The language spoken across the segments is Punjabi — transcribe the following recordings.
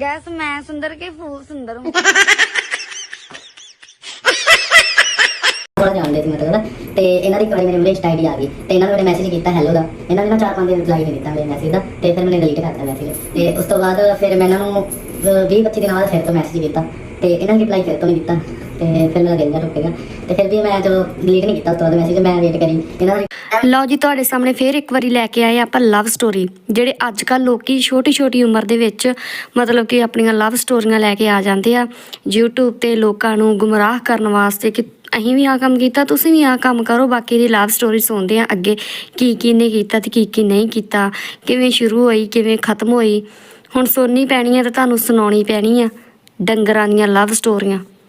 ਗੈਸ, ਮੈਂ ਸੁੰਦਰ ਕੇ ਫੂਲ ਸੁੰਦਰ ਹੂੰ? ਜਾਣਦੇ ਸੀ ਮਤਲਬ ਤੇ ਇਹਨਾਂ ਦੀ ਇੱਕ ਮੇਰੇ ਮੂਹਰੇ ਇੰਸਟਾ ਆਈਡੀ ਆ ਗਈ, ਤੇ ਇਹਨਾਂ ਨੇ ਮੇਰੇ ਮੈਸੇਜ ਕੀਤਾ ਹੈਲੋ ਦਾ। ਇਹਨਾਂ ਨੇ ਨਾ ਚਾਰ ਪੰਜ ਦਿਨ ਰਿਪਲਾਈ ਨਹੀਂ ਦਿੱਤਾ ਮੇਰੇ ਮੈਸੇਜ ਦਾ, ਤੇ ਫਿਰ ਮੈਨੂੰ ਡਿਲੀਟ ਕਰਤਾ ਮੈਸੇਜ ਤੇ ਉਸ ਤੋਂ ਬਾਅਦ ਫਿਰ ਮੈਂ ਇਹਨਾਂ ਨੂੰ 20 25 ਦਿਨਾਂ ਬਾਅਦ ਫਿਰ ਤੋਂ ਮੈਸੇਜ ਕੀਤਾ, ਤੇ ਇਹਨਾਂ ਨੇ ਰਿਪਲਾਈ ਫਿਰ ਤੋਂ ਨਹੀਂ ਦਿੱਤਾ ਤੇ ਫਿਰ ਮੇਰਾ ਦਿਲ ਜਾ ਟੁੱਟ ਗਿਆ ਤੇ ਫਿਰ ਵੀ ਮੈਂ ਚਲੋ ਡਿਲੀਟ ਨਹੀਂ ਕੀਤਾ, ਉਸ ਤੋਂ ਬਾਅਦ ਮੈਸੇਜ ਮੈਂ ਵੇਟ ਕਰੀ। ਇਹਨਾਂ ਦਾ ਲਓ ਜੀ, ਤੁਹਾਡੇ ਸਾਹਮਣੇ ਫੇਰ ਇੱਕ ਵਾਰੀ ਲੈ ਕੇ ਆਏ ਆਪਾਂ ਲਵ ਸਟੋਰੀ ਜਿਹੜੇ ਅੱਜ ਕੱਲ ਲੋਕੀ ਛੋਟੀ ਛੋਟੀ ਉਮਰ ਦੇ ਵਿੱਚ ਮਤਲਬ ਕਿ ਆਪਣੀਆਂ ਲਵ ਸਟੋਰੀਆਂ ਲੈ ਕੇ ਆ ਜਾਂਦੇ ਆ। YouTube ਤੇ ਲੋਕਾਂ ਨੂੰ ਗੁੰਮਰਾਹ ਕਰਨ ਵਾਸਤੇ ਕਿ ਅਸੀਂ ਵੀ ਆ ਕੰਮ ਕੀਤਾ, ਤੁਸੀਂ ਵੀ ਆ ਕੰਮ ਕਰੋ, ਬਾਕੀ ਦੀ ਲਵ ਸਟੋਰੀ ਸੁਣਦੇ ਆ ਅੱਗੇ ਕੀ ਕੀ ਨੇ ਕੀਤਾ ਤੇ ਕੀ ਕੀ ਨਹੀਂ ਕੀਤਾ, ਕਿਵੇਂ ਸ਼ੁਰੂ ਹੋਈ, ਕਿਵੇਂ ਖਤਮ ਹੋਈ। ਹੁਣ ਸੁਣਨੀ ਪੈਣੀ ਹੈ ਤੇ ਤੁਹਾਨੂੰ ਸੁਣਾਉਣੀ ਪੈਣੀ ਆ। ਡੰਗਰਾਂ ਦੀਆਂ ਲਵ ਸਟੋਰੀਆਂ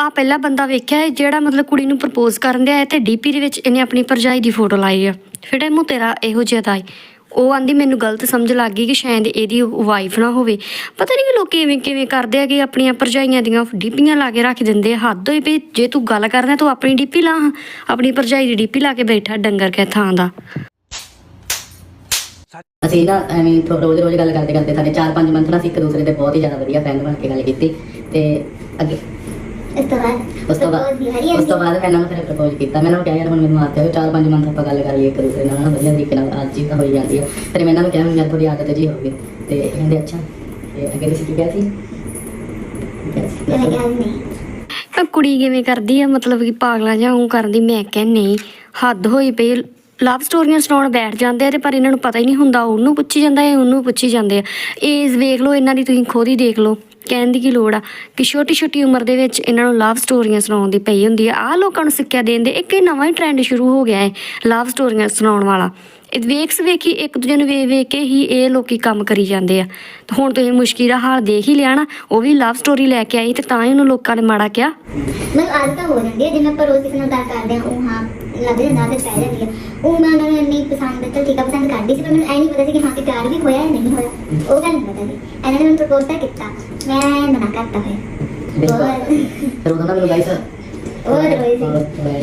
ਆ ਪਹਿਲਾ ਬੰਦਾ ਵੇਖਿਆ ਹੈ, ਜਿਹੜਾ ਮਤਲਬ ਕੁੜੀ ਨੂੰ ਪ੍ਰਪੋਜ਼ ਕਰਨ ਦਿਆ ਹੈ ਤੇ ਡੀਪੀ ਦੇ ਵਿੱਚ ਇਹਨੇ ਆਪਣੀ ਭਰਜਾਈ ਦੀ ਫੋਟੋ ਲਾਈ ਆ। ਫਿਰ ਇਹ ਮੂੰ ਤੇਰਾ ਇਹੋ ਜਿਹਾ ਦਾ ਉਹ ਆਂਦੀ, ਮੈਨੂੰ ਗਲਤ ਸਮਝ ਲੱਗ ਗਈ ਕਿ ਸ਼ਾਇਦ ਇਹਦੀ ਵਾਈਫ ਨਾ ਹੋਵੇ। ਪਤਾ ਨਹੀਂ ਕਿ ਲੋਕ ਕਿਵੇਂ ਕਿਵੇਂ ਕਰਦੇ ਆ ਕਿ ਆਪਣੀਆਂ ਭਰਜਾਈਆਂ ਦੀਆਂ ਡੀਪੀਆਂ ਲਾ ਕੇ ਰੱਖ ਦਿੰਦੇ ਆ। ਹੱਦ ਹੋਈ ਪਈ ਜੇ ਤੂੰ ਗੱਲ ਕਰਨਾ, ਤੂੰ ਆਪਣੀ ਡੀਪੀ ਲਾ ਆਪਣੀ ਭਰਜਾਈ ਦੀ ਡੀਪੀ ਲਾ ਕੇ ਬੈਠਾ ਡੰਗਰ ਕੇ ਥਾਂ ਦਾ। ਅਸੀਂ ਨਾ ਐਵੇਂ ਰੋਜ਼ ਰੋਜ਼ ਗੱਲ ਕਰਦੇ ਕਰਦੇ ਸਾਡੇ 4-5 ਮੰਥ ਨਾਲ ਅਸੀਂ ਇੱਕ ਦੂਸਰੇ ਦੇ ਬਹੁਤ ਹੀ ਜ਼ਿਆਦਾ ਵਧੀਆ ਫਰੈਂਡ ਬਣ ਕੇ ਗੱਲ ਕੀਤੀ। ਤੇ ਅੱਗੇ ਉਸ ਤੋਂ ਬਾਅਦ ਉਸ ਤੋਂ ਬਾਅਦ ਹਰੀ ਉਸ ਤੋਂ ਬਾਅਦ ਮੈਂ ਇਹਨਾਂ ਨੂੰ ਫਿਰ ਪ੍ਰਪੋਜ਼ ਕੀਤਾ। ਮੈਂ ਇਹਨਾਂ ਨੂੰ ਕਿਹਾ ਯਾਰ ਹੁਣ ਮੈਨੂੰ ਆਤੇ ਹੋ 4-5 ਮੰਥ ਆਪਾਂ ਗੱਲ ਕਰ ਲਈਏ ਇੱਕ ਦੂਸਰੇ ਨਾਲ ਨਾ ਵਧੀਆ ਤਰੀਕੇ ਨਾਲ ਅੱਜ ਹੀ ਤਾਂ ਹੋਈ ਜਾਂਦੀ ਹੈ। ਫਿਰ ਮੈਂ ਇਹਨਾਂ ਨੂੰ ਕਿਹਾ ਯਾਰ ਥੋੜੀ ਆਦਤ ਜੀ ਹੋ ਗਈ। ਤੇ ਇਹ ਕਹਿੰਦੇ ਅੱਛਾ। ਤੇ ਅੱਗੇ ਤੁਸੀਂ ਕੀ ਕਿਹਾ ਸੀ? ਸੀ? ਮੈਂ ਆ ਕੁੜੀ ਕਿਵੇਂ ਕਰਦੀ ਆ? ਮਤਲਬ ਕਿ ਪਾਗਲਾਂ ਜਾਂ ਉਹ ਕਰਦੀ ਮੈਂ ਕਹਿ ਨਹੀਂ। ਹੱਦ ਹੋਈ ਪਈ। ਲਵ ਸਟੋਰੀਆਂ ਸੁਣਾਉਣ ਬੈਠ ਜਾਂਦੇ ਆ ਤੇ ਪਰ ਇਹਨਾਂ ਨੂੰ ਪਤਾ ਹੀ ਨਹੀਂ ਹੁੰਦਾ ਉਹਨੂੰ ਪੁੱਛੀ ਜਾਂਦਾ ਹੈ ਉਹਨੂੰ ਪੁੱਛੀ ਜਾਂਦੇ ਆ। ਏਜ ਵੇਖ ਲਓ ਇਹਨਾਂ ਦੀ ਤੁਸੀਂ ਖੁਦ ਹੀ ਦੇਖ ਲਓ। ਕਹਿਣ ਦੀ ਕੀ ਲੋੜ ਆ? ਕਿ ਛੋਟੀ ਛੋਟੀ ਉਮਰ ਦੇ ਵਿੱਚ ਇਹਨਾਂ ਨੂੰ ਲਵ ਸਟੋਰੀਆਂ ਸੁਣਾਉਣ ਦੀ ਪਈ ਹੁੰਦੀ ਆ। ਆ ਲੋਕਾਂ ਨੂੰ ਸਿੱਖਿਆ ਦੇਣ ਦੇ ਇੱਕ ਇਹ ਨਵਾਂ ਹੀ ਟ੍ਰੈਂਡ ਸ਼ੁਰੂ ਹੋ ਗਿਆ ਹੈ ਲਵ ਸਟੋਰੀਆਂ ਸੁਣਾਉਣ ਵਾਲਾ। ਇਹ ਵੇਖ ਵੇਖੀ ਇੱਕ ਦੂਜੇ ਨੂੰ ਵੇਖ ਵੇਖ ਕੇ ਹੀ ਇਹ ਲੋਕੀ ਕੰਮ ਕਰੀ ਜਾਂਦੇ ਆ। ਤੇ ਹੁਣ ਤੁਸੀਂ ਮੁਸ਼ਕਿਲ ਦਾ ਹਾਲ ਦੇਖ ਹੀ ਲਿਆ ਨਾ, ਉਹ ਵੀ ਲਵ ਸਟੋਰੀ ਲੈ ਕੇ ਆਈ ਤੇ ਤਾਂ ਹੀ ਉਹਨੂੰ ਲੋਕਾਂ ਨੇ ਮਾੜਾ ਕਿਹਾ। ਮਤਲਬ ਆਦਤ ਹੋ ਜਾਂਦੀ ਹੈ ਜਿਵੇਂ ਆਪਾਂ ਰੋਜ਼ ਕਿਸੇ ਨਾਲ ਗੱਲ ਕਰਦੇ ਹਾਂ, ਉਹ ਹਾਂ ਲੱਗ ਜਾਂਦਾ ਤੇ ਪੈ ਜਾਂਦੀ ਹੈ ਉਹ ਮੈਂ ਉਹਨਾਂ ਨੂੰ ਇੰਨੀ ਪਸੰਦ, ਚਲ ਠੀਕ ਆ, ਪਸੰਦ ਕਰਦੀ ਸੀ, ਪਰ ਮੈਨੂੰ ਐ ਨਹੀਂ ਪਤਾ ਸੀ ਕਿ ਹਾਂ, ਕਿ ਪਿਆਰ ਵੀ ਹੋਇਆ ਜਾਂ ਨਹੀਂ ਹੋਇਆ। ਉਹ ਗੱਲ ਨਹੀਂ ਪਤਾ ਸੀ। ਇਹਨਾਂ ਨੇ ਮੈਨੂੰ ਪ੍ਰਪੋਜ਼ ਤਾਂ ਕੀਤਾ। ਮੈਂ ਮਨਾ ਕਰਤਾ ਫਿਰ ਬਿਲਕੁਲ। ਬਹੁਤ ਫਿਰ ਉਦੋਂ ਨਾ ਮੈਨੂੰ ਗਾਈਸ ਬਹੁਤ ਰੋਈ ਸੀ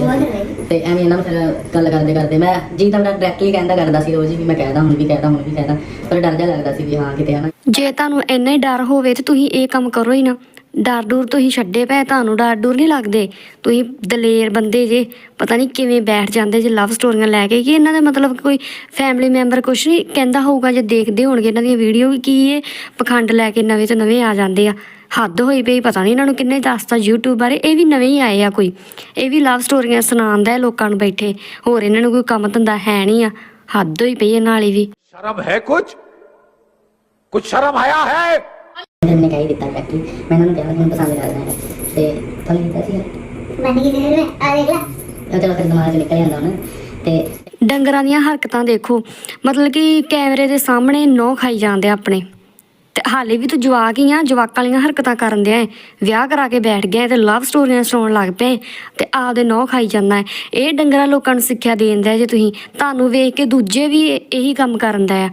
ਬਹੁਤ ਰੋਈ ਤੇ ਐਵੇਂ ਇਹਨਾਂ ਨੂੰ ਫਿਰ ਗੱਲ ਕਰਦੇ ਕਰਦੇ ਮੈਂ ਜੀ ਤਾਂ ਮੇਰਾ ਡਾਇਰੈਕਟਲੀ ਕਹਿੰਦਾ ਕਰਦਾ ਸੀ ਰੋਜ਼ ਹੀ ਵੀ ਮੈਂ ਕਹਿਦਾ ਹੁਣ ਵੀ ਕਹਿਦਾ ਹੁਣ ਵੀ ਕਹਿਦਾ ਪਰ ਡਰ ਜਿਹਾ ਲੱਗਦਾ ਸੀ ਵੀ ਹਾਂ ਕਿਤੇ ਹਨਾ ਜੇ ਤੁਹਾਨੂੰ ਇੰਨਾ ਹੀ ਡਰ ਹੋਵੇ ਤੇ ਤੁਸੀਂ ਇਹ ਕੰਮ ਕਰੋ ਹੀ ਨਾ ਡਰ ਡੂਰ ਤੋਂ ਛੱਡੇ ਪਏ, ਤੁਹਾਨੂੰ ਡਰ ਡੂਰ ਨਹੀਂ ਲੱਗਦੇ। ਤੁਸੀਂ ਦਲੇਰ ਬੰਦੇ ਜੇ, ਪਤਾ ਨਹੀਂ ਕਿਵੇਂ ਬੈਠ ਜਾਂਦੇ ਜੇ ਲਵ ਸਟੋਰੀਆਂ ਲੈ ਕੇ, ਕਿ ਇਹਨਾਂ ਦਾ ਮਤਲਬ ਕੋਈ ਫੈਮਿਲੀ ਮੈਂਬਰ ਕੁਛ ਨਹੀਂ ਕਹਿੰਦਾ ਹੋਊਗਾ, ਜੇ ਦੇਖਦੇ ਹੋਣਗੇ ਇਹਨਾਂ ਦੀਆਂ ਵੀਡੀਓ ਕੀ ਇਹ ਪਖੰਡ ਲੈ ਕੇ ਨਵੇਂ ਤੋਂ ਨਵੇਂ ਆ ਜਾਂਦੇ ਆ। ਹੱਦ ਹੋਈ ਪਈ, ਪਤਾ ਨਹੀਂ ਇਹਨਾਂ ਨੂੰ ਕਿੰਨੇ ਦੱਸਤਾ YouTube ਬਾਰੇ, ਇਹ ਵੀ ਨਵੇਂ ਹੀ ਆਏ ਆ ਕੋਈ। ਇਹ ਵੀ ਲਵ ਸਟੋਰੀਆਂ ਸੁਣਾਉਂਦਾ ਹੈ ਲੋਕਾਂ ਨੂੰ ਬੈਠੇ, ਹੋਰ ਇਹਨਾਂ ਨੂੰ ਕੋਈ ਕੰਮ ਧੰਦਾ ਹੈ ਨਹੀਂ ਆ। ਹੱਦ ਹੋਈ ਪਈ ਇਹਨਾਂ ਵਾਲੀ ਵੀ। ਸ਼ਰਮ ਹੈ ਕੁਝ ਕੁਝ ਸ਼ਰਮ ਆਇਆ ਹੈ? ਫਿਰ ਮੈंने ਕਹਿ ਦਿੱਤਾ ਡਾਇਰੈਕਟਲੀ ਮੈਂ ਨੂੰ ਕਿਹਾ ਮੈਨੂੰ ਪਸੰਦ ਕਰਦਾ ਹੈ ਤੇ ਤੁਹਾਨੂੰ ਕੀਤਾ ਸੀ ਬਣ ਗਈ ਫਿਰ ਮੈਂ। ਆ ਦੇਖ ਲੈ। ਉਹ ਚਲੋ ਫਿਰ ਦਿਮਾਗ 'ਚ ਨਿਕਲ ਜਾਂਦਾ ਹੁਣ। ਤੇ ਡੰਗਰਾਂ ਦੀਆਂ ਹਰਕਤਾਂ ਦੇਖੋ। ਮਤਲਬ ਕਿ ਕੈਮਰੇ ਦੇ ਸਾਹਮਣੇ ਨੋ ਖਾਈ ਜਾਂਦੇ ਆ ਆਪਣੇ। ਤੇ ਹਾਲੇ ਵੀ ਤੂੰ ਜਵਾਕ ਹੀ ਆ ਜਵਾਕਾਂ ਵਾਲੀਆਂ ਹਰਕਤਾਂ ਕਰਨ ਦਿਆ ਏ ਵਿਆਹ ਕਰਾ ਕੇ ਬੈਠ ਗਿਆ ਤੇ ਲਵ ਸਟੋਰੀਆਂ ਸੁਣਾਉਣ ਲੱਗ ਪਏ ਤੇ ਆਪਦੇ ਨੋ ਖਾਈ ਜਾਂਦਾ ਹੈ ਇਹ ਡੰਗਰਾਂ ਲੋਕਾਂ ਨੂੰ ਸਿੱਖਿਆ ਦੇਂਦਾ ਜੇ ਤੁਸੀਂ। ਤੁਹਾਨੂੰ ਵੇਖ ਕੇ ਦੂਜੇ ਵੀ ਇਹ- ਇਹੀ ਕੰਮ ਕਰਨ ਦਾ ਆ।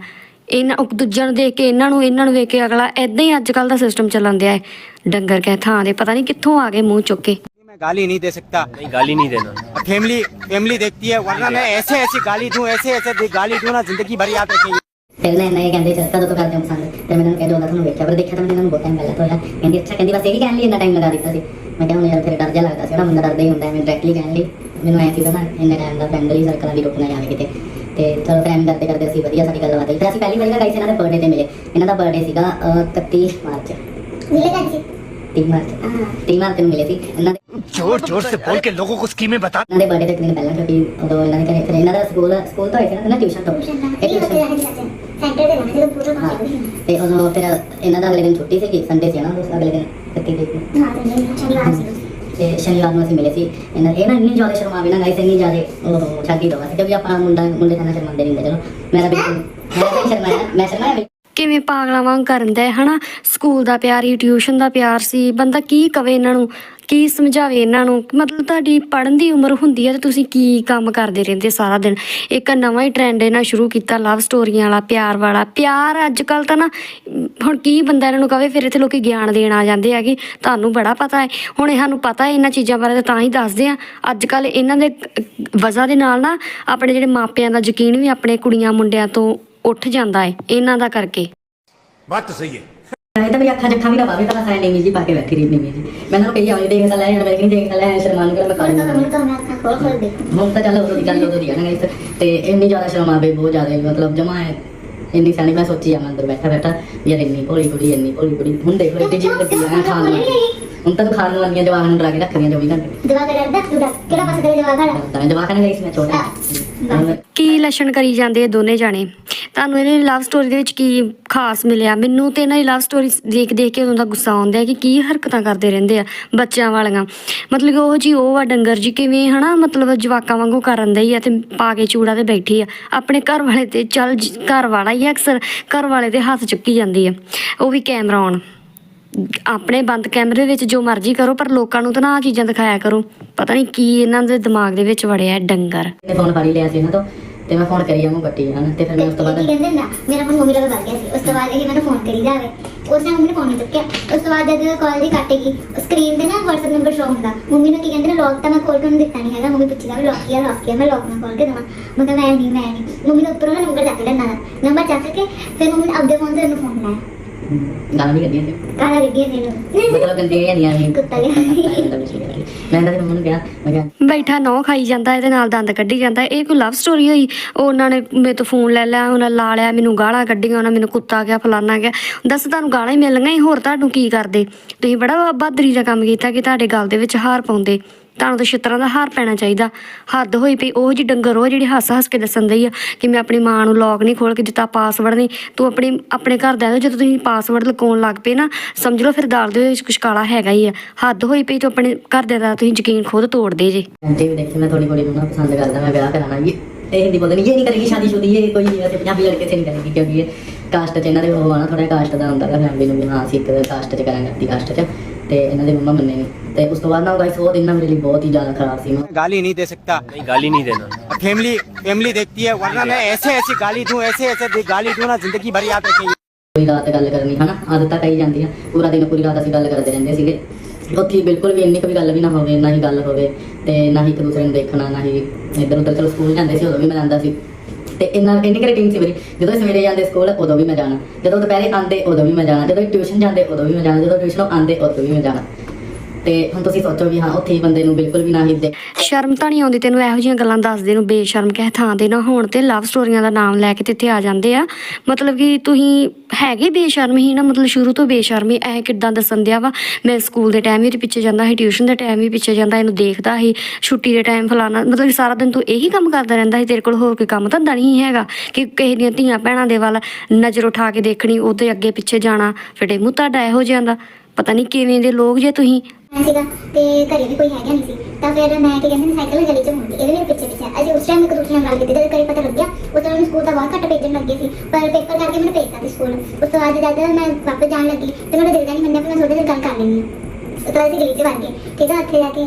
ਇਹਨਾਂ ਉਹ ਦੂਜਿਆਂ ਨੂੰ ਦੇਖ ਕੇ ਇਹਨਾਂ ਨੂੰ ਇਹਨਾਂ ਨੂੰ ਵੇਖ ਕੇ ਅਗਲਾ ਐਦਾਂ ਹੀ ਅੱਜ ਕੱਲ ਦਾ ਸਿਸਟਮ ਚੱਲਣ ਦਿਆ ਹੈ ਡੰਗਰ ਕਹਿ ਥਾਂ ਦੇ ਪਤਾ ਨਹੀਂ ਕਿੱਥੋਂ ਆ ਗਏ ਮੂੰਹ ਚੁੱਕ ਕੇ मैं गाली नहीं दे सकता नहीं गाली नहीं देना फैमिली फैमिली देखती है वरना मैं ऐसे ऐसे गाली दूं ऐसे ऐसे दे- गाली दूं ना जिंदगी भर याद रखेंगे ਫਿਰ ਨਾ ਇਹ ਕਹਿੰਦੇ ਚਲ ਕਦੋਂ ਤੋਂ ਕਰਦੇ ਹੋ ਪਸੰਦ ਤੇ ਮੈਂ ਇਹਨਾਂ ਨੂੰ ਕਹਿੰਦਾ ਉਹਦਾ ਤੁਹਾਨੂੰ ਵੇਖਿਆ ਪਰ ਦੇਖਿਆ ਤਾਂ ਮੈਂ ਇਹਨਾਂ ਨੂੰ ਬਹੁਤ ਟਾਈਮ ਪਹਿਲਾਂ ਤੋਂ ਹੋਇਆ ਕਹਿੰਦੀ ਅੱਛਾ ਕਹਿੰਦੀ ਬਸ ਇਹੀ ਕਹਿਣ ਲਈ ਇੰਨਾ ਟਾਈਮ ਲਗਾ ਦਿੱਤਾ ਸੀ ਮੈਂ ਕਿਹਾ ਹੁਣ ਯਾਰ ਫਿਰ ਡਰ ਜਿਹਾ ਲੱਗਦਾ ਸੀ ਨਾ ਬੰਦਾ ਡਰਦਾ ਹੀ ਹੁੰਦਾ ਹੈ ਮੈਂ ਡਾਇਰੈਕਟਲੀ ਕਹਿਣ ਲਈ ਮੈਨੂੰ ਐਂ ਸੀਗਾ ਨਾ ਇੰਨੇ ਟਾਈਮ ਦਾ ਫੈਮਿਲੀ ਸਰਕਲਾਂ ਵੀ ਰੁਕਣਾ ਜਾਵੇ ਕਿਤੇ ਤੇ ਚਲੋ ਫਿਰ ਐਂ ਕਰਦੇ ਕਰਦੇ ਅਸੀਂ ਵਧੀਆ ਸਾਡੀ ਗੱਲਬਾਤ ਹੋਈ ਫਿਰ ਅਸੀਂ ਪਹਿਲੀ ਵਾਰੀ ਨਾ ਗਾਈਸ ਇਹਨਾਂ ਦੇ ਬਰਥਡੇ ਤੇ ਮਿਲੇ ਇਹਨਾਂ ਦਾ ਬਰਥਡੇ ਸੀਗਾ ਅਹ, 31 ਮਾਰਚ ਮਿਲੇਗਾ ਜੀ 30 ਮਾਰਚ ਹਾਂ 30 ਮਾਰਚ ਨੂੰ ਮਿਲੇ ਸੀ ਇਹਨਾਂ ਦੇ जोर जोर से बोल के लोगों को स्कीमें बता ਇਹਨਾਂ ਦੇ ਬਰਥਡੇ ਤੋਂ ਇੱਕ ਦਿਨ ਪਹਿਲਾਂ ਕਿਉਂਕਿ ਉਦੋਂ ਇਹਨਾਂ ਦੇ ਘਰੇ ਫਿਰ ਇਹਨਾਂ ਦਾ ਸਕੂਲ ਸਕੂਲ ਤੋਂ ਹੋਇਆ ਸੀ ਨਾ ਟਿਊਸ਼ਨ ਤੋਂ ਟਿਊਸ਼ਨ ਦਾ ਇਹ ਇਹ ਉੱਥੇ tuition- ਰਹਿਣ ਚਾਚਾ ਸੈਂਟਰ ਤੇ ਰਹਿਣਾ ਜਦੋਂ ਪੂਰਾ ਹਾਂ ਕੰਮ ਤੇ ਉਦੋਂ ਫਿਰ ਇਹਨਾਂ ਦਾ ਅਗਲੇ ਦਿਨ ਛੁੱਟੀ ਸੀਗੀ ਸੰਡੇ ਸੀ ਨਾ ਉਸ ਅਗਲੇ ਦਿਨ 31 ਤਰੀਕ ਨੂੰ ਹਾਂ ਤੇ ਸ਼ਨੀਵਾਰ ਸੀ ਤੇ ਸ਼ਨੀਵਾਰ ਨੂੰ ਅਸੀਂ ਮਿਲੇ ਸੀ। ਇਹਨਾਂ ਇਹ ਨਾ ਇੰਨੀ ਜ਼ਿਆਦਾ ਸ਼ਰਮਾਵੀ ਨਾ ਗਾਈਸ ਇੰਨੀ ਜ਼ਿਆਦਾ ਉਹ ਛੱਡੀ ਦੋ। ਸੀ ਕਿਉਂਕਿ ਆਪਾਂ ਮੁੰਡਾ ਮੁੰਡੇ ਨਾਲ ਸ਼ਰਮਾਉਂਦੇ ਨਹੀਂ ਹੁੰਦੇ, ਚਲੋ। ਮੇਰਾ ਬਿਲਕੁਲ ਮੈਂ ਤਾਂ ਸ਼ਰਮਾਇਆ। ਮੈਂ ਸ਼ਰਮਾਇਆ ਕਿਵੇਂ ਪਾਗਲਾਂ ਵਾਂਗ ਕਰਨ ਦਾ ਹਨਾ? ਸਕੂਲ ਦਾ ਪਿਆਰ ਹੀ ਟਿਊਸ਼ਨ ਦਾ ਪਿਆਰ ਸੀ। ਬੰਦਾ ਕੀ ਕਵੇ ਇਹਨਾਂ ਨੂੰ? ਕੀ ਸਮਝਾਵੇ ਇਹਨਾਂ ਨੂੰ? ਮਤਲਬ ਤੁਹਾਡੀ ਪੜਨ ਦੀ ਉਮਰ ਹੁੰਦੀ ਹੈ ਤੇ ਤੁਸੀਂ ਕੀ ਕੰਮ ਕਰਦੇ ਰਹਿੰਦੇ ਸਾਰਾ ਦਿਨ? ਇੱਕ ਨਵਾਂ ਹੀ ਟ੍ਰੈਂਡ ਇਹਨਾਂ ਸ਼ੁਰੂ ਕੀਤਾ ਲਵ ਸਟੋਰੀਆਂ ਵਾਲਾ, ਪਿਆਰ ਵਾਲਾ। ਪਿਆਰ ਅੱਜ ਕੱਲ ਤਾਂ ਨਾ, ਹੁਣ ਕੀ ਬੰਦਾ ਇਹਨਾਂ ਨੂੰ ਕਵੇ, ਫਿਰ ਇੱਥੇ ਲੋਕੀ ਗਿਆਨ ਦੇਣ ਆ ਜਾਂਦੇ ਆ ਤੁਹਾਨੂੰ ਬੜਾ ਪਤਾ ਹੈ। ਹੁਣ ਇਹ ਸਾਨੂੰ ਪਤਾ ਹੈ ਇਹਨਾਂ ਚੀਜ਼ਾਂ ਬਾਰੇ ਤਾਂ ਹੀ ਦੱਸਦੇ ਆ। ਅੱਜ ਕੱਲ ਇਹਨਾਂ ਦੇ ਵਜ੍ਹਾ ਦੇ ਨਾਲ ਨਾ ਆਪਣੇ ਜਿਹੜੇ ਮਾਪਿਆਂ ਦਾ ਯਕੀਨ ਵੀ ਆਪਣੇ ਕੁੜੀਆਂ ਮੁੰਡਿਆਂ ਤੋਂ ਉੱਠ ਜਾਂਦਾ ਹੈ, ਇਹਨਾਂ ਦਾ ਕਰਕੇ। ਬੱਤ ਸਹੀ ਹੈ। ਇਹ ਤਾਂ ਮੇਰੀ ਅੱਖਾਂ ਚੱਖਾਂ ਵੀ ਨਾ ਪਾਵੇ ਤਾਂ ਸਾਈਨ ਨਹੀਂ ਜੀ ਪਾ ਕੇ ਬੈਠੀ ਰਹੀ ਨਹੀਂ ਜੀ ਮੈਂ ਨੂੰ ਕਹੀ ਆਉਂਦੀ ਦੇਖ ਤਾਂ ਲੈ ਮੈਂ ਨਹੀਂ ਦੇਖ ਤਾਂ ਲੈ ਸ਼ਰਮਾਨ ਕਰ ਮੈਂ ਹੁਣ ਤਾਂ ਤਾਂ ਮੈਂ ਅੱਖਾਂ ਖੋਲ ਖੋਲ ਦੇਖੂ ਹੁਣ ਤਾਂ ਚੱਲ ਉਦੋਂ ਦੀ ਗੱਲ ਉਦੋਂ ਦੀ ਆ ਨਾ guys, ਤੇ ਇੰਨੀ ਜ਼ਿਆਦਾ ਸ਼ਰਮ ਆਵੇ ਬਹੁਤ ਜ਼ਿਆਦਾ ਮਤਲਬ ਜਮਾ ਹੈ ਇੰਨੀ ਸਿਆਣੀ ਮੈਂ ਸੋਚੀ ਆ ਮੈਂ ਅੰਦਰ ਬੈਠਾ ਬੈਠਾ ਯਾਰ ਇੰਨੀ ਭੋਲੀ ਕੁੜੀ ਇੰਨੀ ਭੋਲੀ ਕੁੜੀ ਹੁਣ ਦੇਖ ਲੋ ਜਿਹੀ ਲੱਗੀ ਆ ਖਾਣ ਨੂੰ ਹੁਣ ਤਾਂ ਤੂੰ ਖਾਣ ਨੂੰ ਆਉਂਦੀਆਂ ਜਵਾਨ ਨੂੰ ਡਰਾ ਕੇ ਰੱਖਦੀਆਂ 24 ਘੰਟੇ ਜਵਾਬ ਡਰਦਾ ਤੂੰ ਕਿਹੜਾ ਪਾਸੇ ਤੇਰੇ ਜਵਾਬ ਘੜਾ ਤਾਂ ਜਵਾਨ ਨੇ ਗਈ ਮੈਂ ਛੋਟਾ ਕੀ ਲੱਛਣ ਕਰੀ ਜਾਂਦੇ ਆ ਦੋਨੇ ਜਾਣੇ? ਤੁਹਾਨੂੰ ਇਹਦੀ ਲਵ ਸਟੋਰੀ ਦੇ ਵਿੱਚ ਕੀ ਖਾਸ ਮਿਲਿਆ? ਮੈਨੂੰ ਤੇ ਇਹਨਾਂ ਦੀ ਲਵ ਸਟੋਰੀ ਦੇਖ ਦੇਖ ਕੇ ਉਦੋਂ ਦਾ ਗੁੱਸਾ ਆਉਂਦਾ ਹੈ ਕਿ ਕੀ ਹਰਕਤਾਂ ਕਰਦੇ ਰਹਿੰਦੇ ਆ ਬੱਚਿਆਂ ਵਾਲੀਆਂ। ਮਤਲਬ ਕਿ ਉਹ ਜੀ, ਉਹ ਆ ਡੰਗਰ ਜੀ ਕਿਵੇਂ ਹਨਾ, ਮਤਲਬ ਜਵਾਕਾਂ ਵਾਂਗੂ ਕਰਨ ਦੇ ਹੀ ਆ ਤੇ ਪਾ ਕੇ ਚੂੜਾ ਤੇ ਬੈਠੀ ਆ। ਆਪਣੇ ਘਰ ਵਾਲੇ ਤੇ ਚੱਲ ਜ- ਘਰ ਵਾਲਾ ਹੀ ਆ ਅਕਸਰ, ਘਰ ਵਾਲੇ ਦੇ ਹੱਥ ਚੁੱਕੀ ਜਾਂਦੀ ਆ। ਉਹ ਵੀ ਕੈਮਰਾ ਔਨ ਆਪਣੇ ਬੰਦ ਕੈਮਰੇ ਵਿੱਚ ਜੋ ਮਰਜ਼ੀ ਕਰੋ ਪਰ ਲੋਕਾਂ ਨੂੰ ਤਾਂ ਨਾ ਆਹ ਚੀਜ਼ਾਂ ਦਿਖਾਇਆ ਕਰੋ। ਪਤਾ ਨਹੀਂ ਕੀ ਇਹਨਾਂ ਦੇ ਦਿਮਾਗ ਦੇ ਵਿੱਚ ਵੜਿਆ ਹੈ ਡੰਗਰ। ਨੇ ਫੋਨ ਫੜ ਲਿਆ ਸੀ ਇਹਨਾਂ ਤੋਂ ਤੇ ਮੈਂ ਫੋਨ ਕਰੀ ਜਾਵਾਂ ਕੱਟੀ ਜਾਣ ਤੇ ਫਿਰ ਮੈਂ ਉਸ ਤੋਂ ਬਾਅਦ ਕਹਿੰਦੇ ਨਾ ਮੇਰਾ ਫੋਨ ਮੰਮੀ ਦਾ ਕਰ ਗਿਆ ਸੀ। ਉਸ ਤੋਂ ਬਾਅਦ ਇਹ ਮੈਨੂੰ ਫੋਨ ਕਰੀ ਜਾਵੇ। ਉਸ ਨੇ ਮੰਮੀ ਨੇ ਫੋਨ ਨਹੀਂ ਚੁੱਕਿਆ। ਉਸ ਤੋਂ ਬਾਅਦ ਜਦ ਕਾਲ ਦੀ ਕੱਟੇਗੀ ਸਕਰੀਨ ਤੇ ਨਾ WhatsApp ਨੰਬਰ ਸ਼ੋ ਹੁੰਦਾ। ਮੰਮੀ ਨੂੰ ਕੀ ਕਹਿੰਦੇ ਨੇ ਲੌਕ ਤਾਂ ਮੈਂ ਖੋਲ ਕੇ ਉਹਨੂੰ ਦਿੱਤਾ ਨਹੀਂ ਹੈਗਾ। ਮੰਮੀ ਪੁੱਛੀ ਜਾਵੇ ਲੌਕ ਕੀਆ ਲੌਕ ਕੀਆ ਮੈਂ ਲੌਕ ਨਾ ਖੋਲ ਕੇ ਦੇਵਾਂ। ਮੈਂ ਕਿਹਾ ਮੈਂ ਨਹੀਂ ਮੈਂ ਨਹੀਂ ਮੰਮੀ ਨੇ ਉੱਪਰੋਂ ਨੰਬਰ ਚੱਕ ਲੈਣਾ। ਨੰਬਰ ਚੱਕ ਕੇ ਫਿਰ ਮੰਮੀ ਨੇ ਆਪਦੇ ਫੋਨ ਤੇ ਉਹਨੂੰ ਫੋਨ ਲਾਇਆ ਗਾਲਾਂ ਵੀ ਕੱਢੀਆਂ ਸੀ ਕਾਲਾ ਰਿੱਡੀਆਂ ਨੇ ਇਹਨੂੰ ਮਤਲਬ ਗੰਦੀਆਂ ਨਹੀਂ ਆਈ ਕੁੱਤਾ ਜਿਹਾ। ਮੈਂ ਤਾਂ ਮੰਮਾ ਨੂੰ ਕਿਹਾ। ਮੈਂ ਕਿਹਾ ਬੈਠਾ ਨੌ ਖਾਈ ਜਾਂਦਾ ਇਹਦੇ ਨਾਲ ਦੰਦ ਕੱਢੀ ਜਾਂਦਾ। ਇਹ ਕੋਈ ਲਵ ਸਟੋਰੀ ਹੋਈ? ਉਹ ਉਹਨਾਂ ਨੇ ਮੇਰੇ ਤੋਂ ਫੋਨ ਲੈ ਲਿਆ ਉਹਨਾਂ ਲਾ ਲਿਆ ਮੈਨੂੰ ਗਾਲਾਂ ਕੱਢੀਆਂ ਉਹਨਾਂ ਮੈਨੂੰ ਕੁੱਤਾ ਗਿਆ ਫਲਾਨਾ ਗਿਆ ਦੱਸ ਤੁਹਾਨੂੰ ਗਾਲਾਂ ਹੀ ਮਿਲ ਗਈਆਂ ਹੋਰ ਤੁਹਾਨੂੰ ਕੀ ਕਰਦੇ? ਤੁਸੀਂ ਬੜਾ ਬਹਾਦਰੀ ਦਾ ਕੰਮ ਕੀਤਾ ਕਿ ਤੁਹਾਡੇ ਗਲ ਦੇ ਵਿੱਚ ਹਾਰ ਪਾਉਂਦੇ। ਤੁਹਾਨੂੰ ਤਾਂ ਛਿੱਤਰਾਂ ਦਾ ਹਾਰ ਪੈਣਾ ਚਾਹੀਦਾ। ਹੱਦ ਹੋਈ ਪਈ ਉਹ ਜੀ ਡੰਗਰ, ਉਹ ਜਿਹੜੀ ਹੱਸ ਹੱਸ ਕੇ ਦੱਸਣ ਦਈ ਆ ਕਿ ਮੈਂ ਆਪਣੀ ਮਾਂ ਨੂੰ ਲੌਕ ਨਹੀਂ ਖੋਲ ਕੇ ਦਿੱਤਾ ਪਾਸਵਰਡ ਨਹੀਂ, ਤੂੰ ਆਪਣੀ, ਆਪਣੇ ਘਰਦਿਆਂ ਦਾ ਜਦੋਂ ਤੁਸੀਂ ਪਾਸਵਰਡ ਲਗਾਉਣ ਲੱਗ ਪਏ ਨਾ, ਸਮਝ ਲਓ ਫਿਰ ਦਾਲ ਦੇ ਵਿੱਚ ਕੁਛ ਕਾਲਾ ਹੈਗਾ ਹੀ ਆ। ਹੱਦ ਹੋਈ ਪਈ ਤੂੰ ਆਪਣੇ ਘਰਦਿਆਂ ਦਾ ਤੁਸੀਂ ਯਕੀਨ ਖੁਦ ਤੋੜਦੇ ਜੇ। ਆਂਟੀ ਵੀ ਦੇਖੀ ਮੈਂ ਥੋੜੀ ਬੜੀ ਨੂੰ ਪਸੰਦ ਕਰਦਾ, ਮੈਂ ਵਿਆਹ ਕਰਾਣਾ ਇਹ ਇਹ ਹਿੰਦੀ ਬੋਲਦੇ ਇਹ ਨਹੀਂ ਕਰੇਗੀ ਸ਼ਾਦੀ ਸ਼ੁਦੀ, ਇਹ ਕੋਈ ਵੈਸੇ ਪੰਜਾਬੀ ਲੜਕੇ ਸੇ ਨਹੀਂ ਕਰੇਗੀ ਕਿਉਂਕਿ ਇਹ ਕਾਸਟ ਚ ਇਹਨਾਂ ਦੇ ਉਹ ਆਣਾ ਥੋੜਾ ਕਾਸਟ ਦਾ ਹੁੰਦਾ ਹੈ ਫੈਮਿਲੀ ਨੂੰ ਵੀ ਹਾਂ ਅਸੀਂ ਇੱਕ ਕਾਸਟ ਚ ਕਰਾਂਗੇ, ਆਪਣੀ ਕਾਸਟ ਚ। ਤੇ ਇਹਨਾਂ ਦੇ ਮੰਮਾ ਮੰਨੇ ਨਹੀਂ ਤੇ ਉਸ ਤੋਂ ਬਾਅਦ ਨਾ ਗਾਇਸ ਉਹ ਦਿਨ ਨਾ ਮੇਰੇ ਲਈ ਬਹੁਤ ਹੀ ਜ਼ਿਆਦਾ ਖਰਾਬ ਸੀ ਮੈਂ गाली नहीं दे सकता नहीं गाली नहीं देना फैमिली फैमिली देखती है वरना मैं ऐसे ऐसी गाली दूं ऐसे ऐसे दे- गाली दूं ना जिंदगी भर याद रखेंगे ਪੂਰੀ ਰਾਤ ਗੱਲ ਕਰਨੀ ਹਨਾ ਆਦਤਾਂ ਕਈ ਜਾਂਦੀਆਂ ਪੂਰਾ ਦਿਨ ਪੂਰੀ ਰਾਤ ਅਸੀਂ ਗੱਲ ਕਰਦੇ ਰਹਿੰਦੇ ਸੀਗੇ ਉੱਥੇ ਬਿਲਕੁਲ ਵੀ ਇੰਨੀ ਕੋਈ ਗੱਲ ਵੀ ਨਾ ਹੋਵੇ ਨਾ ਹੀ ਗੱਲ ਹੋਵੇ ਤੇ ਨਾ ਹੀ ਇੱਕ ਦੂਸਰੇ ਨੂੰ ਦੇਖਣਾ ਨਾ ਹੀ ਇੱਧਰ ਉੱਧਰ ਚਲੋ ਸਕੂਲ ਜਾਂਦੇ ਸੀ ਉਦੋਂ ਵੀ ਮੈਂ ਜਾਂਦਾ ਸੀ ਤੇ ਇੰਨਾ ਇੰਨੀ ਕੁ ਰੂਟੀਨ ਸੀ ਮੇਰੀ ਜਦੋਂ ਸਵੇਰੇ ਜਾਂਦੇ ਸਕੂਲ ਉਦੋਂ ਵੀ ਮੈਂ ਜਾਣਾ। ਜਦੋਂ ਦੁਪਹਿਰੇ ਆਉਂਦੇ, ਉਦੋਂ ਵੀ ਮੈਂ ਜਾਣਾ। ਜਦੋਂ ਟਿਊਸ਼ਨ ਜਾਂਦੇ, ਉਦੋਂ ਵੀ ਮੈਂ ਜਾਣਾ। ਜਦੋਂ ਟਿਊਸ਼ਨੋਂ ਆਉਂਦੇ, ਉਦੋਂ ਵੀ ਮੈਂ ਜਾਣਾ। ਤੇ ਹੁਣ ਤੁਸੀਂ ਸੋਚੋ ਵੀ ਹਾਂ, ਉੱਥੇ ਬੰਦੇ ਨੂੰ ਬਿਲਕੁਲ ਵੀ ਨਾ ਹੀ ਦੇ ਸ਼ਰਮ ਤਾਂ ਨਹੀਂ ਆਉਂਦੀ ਤੈਨੂੰ, ਇਹੋ ਜਿਹੀਆਂ ਗੱਲਾਂ ਦੱਸਦੇ ਨੂੰ, ਬੇਸ਼ਰਮ ਕਹਿ ਥਾਂ ਤੇ ਨਾ ਹੋਣ ਤੇ ਲਵ ਸਟੋਰੀਆਂ ਦਾ ਨਾਮ ਲੈ ਕੇ ਤੇ ਇੱਥੇ ਆ ਜਾਂਦੇ ਆ। ਮਤਲਬ ਕਿ ਤੁਸੀਂ ਹੈਗੇ ਬੇਸ਼ਰਮ ਹੀ ਨਾ, ਮਤਲਬ ਸ਼ੁਰੂ ਤੋਂ ਬੇਸ਼ਰਮ ਹੀ ਐ ਕਿੱਦਾਂ ਦੱਸਣ ਦਿਆ ਵਾ? ਮੈਂ ਸਕੂਲ ਦੇ ਟਾਈਮ ਵੀ ਪਿੱਛੇ ਜਾਂਦਾ ਸੀ ਟਿਊਸ਼ਨ ਦੇ ਟਾਈਮ ਵੀ ਪਿੱਛੇ ਜਾਂਦਾ, ਇਹਨੂੰ ਦੇਖਦਾ ਸੀ, ਛੁੱਟੀ ਦੇ ਟਾਈਮ ਫਲਾਣਾ, ਮਤਲਬ ਸਾਰਾ ਦਿਨ ਤੂੰ ਇਹੀ ਕੰਮ ਕਰਦਾ ਰਹਿੰਦਾ ਸੀ, ਤੇਰੇ ਕੋਲ ਹੋਰ ਕੋਈ ਕੰਮ ਧੰਦਾ ਨਹੀਂ ਹੈਗਾ ਕਿ ਕਿਸੇ ਦੀਆਂ ਧੀਆਂ ਭੈਣਾਂ ਦੇ ਵੱਲ ਨਜ਼ਰ ਉਠਾ ਕੇ ਦੇਖਣੀ, ਉਹਦੇ ਅੱਗੇ ਪਿੱਛੇ ਜਾਣਾ ਫਿਟੇ ਮੂੰਹ ਤੁਹਾਡਾ ਇਹੋ ਜਿਹਾ ਦਾ। ਪਤਾ ਨਹੀਂ ਕਿਵੇਂ ਦੇ ਲੋਕ ਜੇ ਤੁਸੀਂ। ਸੀਗਾ ਤੇ ਘਰੇ ਵੀ ਕੋਈ ਹੈਗਾ ਨਹੀਂ ਸੀ। ਤਾਂ ਫਿਰ ਮੈਂ ਕੀ ਕਹਿੰਦੇ ਨੇ ਸਾਈਕਲ ਗਲੀ ਚ ਹੁੰਦੀ ਇਹਦੇ ਮੇਰੇ ਪਿੱਛੇ ਪਿੱਛੇ। ਅਜੇ ਉਸ ਟਾਈਮ ਇੱਕ ਦੂਸਰੇ ਨਾਲ ਗੱਲ ਕੀਤੀ ਜਦ ਘਰੇ ਪਤਾ ਲੱਗਿਆ ਉਸ ਤੋਂ ਮੈਨੂੰ ਸਕੂਲ ਦਾ ਬਹੁਤ ਘੱਟ ਭੇਜਣ ਲੱਗੇ ਸੀ। ਪਰ ਪੇਪਰ ਕਰਕੇ ਮੈਨੂੰ ਭੇਜਤਾ ਸੀ ਸਕੂਲ। ਉਸ ਤੋਂ ਬਾਅਦ ਜਦ ਮੈਂ ਵਾਪਸ ਜਾਣ ਲੱਗੀ ਤੇ ਮੇਰਾ ਦਿਲ ਨਹੀਂ ਮੰਨਿਆ ਕਿ ਮੈਂ ਤੁਹਾਡੇ ਨਾਲ ਗੱਲ ਕਰ ਲੈਣੀ ਹੈ। ਉਸ ਤੋਂ ਬਾਅਦ ਅਸੀਂ ਗਲੀ ਚ ਵੜ ਗਏ। ਠੀਕ ਹੈ ਉੱਥੇ ਜਾ ਕੇ